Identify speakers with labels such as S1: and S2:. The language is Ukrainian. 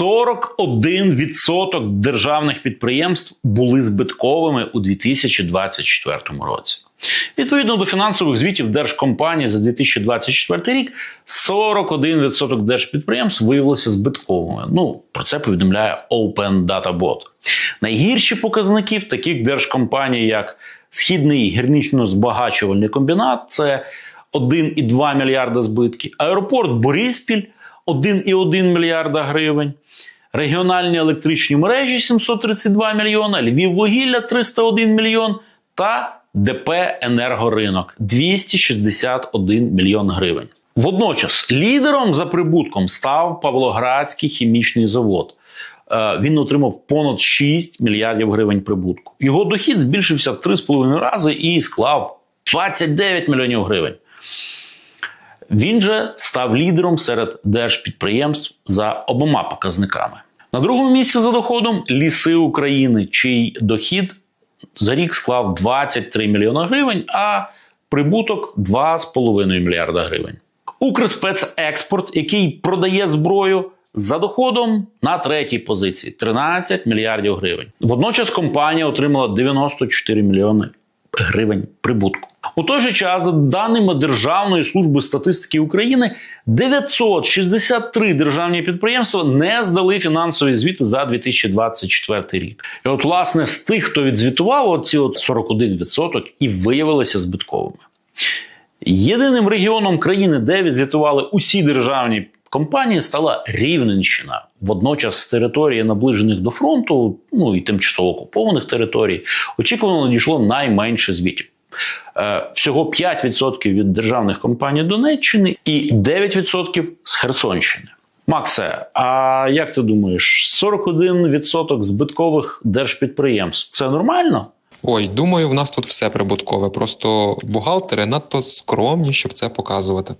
S1: 41% державних підприємств були збитковими у 2024 році. Відповідно до фінансових звітів держкомпаній за 2024 рік, 41% держпідприємств виявилися збитковими. Ну про це повідомляє Open Data Bot. Найгірші показники в таких держкомпаній, як Східний гірнично-збагачувальний комбінат, це 1,2 мільярда збитки, аеропорт Бориспіль 1,1 мільярда гривень. Регіональні електричні мережі 732 мільйона, Львіввугілля 301 мільйон та ДП Енергоринок 261 мільйон гривень. Водночас лідером за прибутком став Павлоградський хімічний завод. Е, Він отримав понад 6 мільярдів гривень прибутку. Його дохід збільшився в 3,5 рази і склав 29 мільйонів гривень. Він же став лідером серед держпідприємств за обома показниками. На другому місці за доходом ліси України, чий дохід за рік склав 23 мільйона гривень, а прибуток 2,5 мільярда гривень. Укрспецекспорт, який продає зброю. За доходом на третій позиції 13 мільярдів гривень. Водночас компанія отримала 94 мільйони гривень прибутку. У той же час, за даними Державної служби статистики України, 963 державні підприємства не здали фінансові звіти за 2024 рік. І от, власне, з тих, хто відзвітував, оці от 41% і виявилися збитковими. Єдиним регіоном країни, де відзвітували усі державні компанії, стала Рівненщина. Водночас з території, наближених до фронту, ну і тимчасово окупованих територій, очікувано надійшло найменше звітів. Е, Всього 5% від державних компаній Донеччини і 9% з Херсонщини. Максе, а як ти думаєш, 41% збиткових держпідприємств це нормально?
S2: Ой, думаю, в нас тут все прибуткове. Просто бухгалтери надто скромні, щоб це показувати.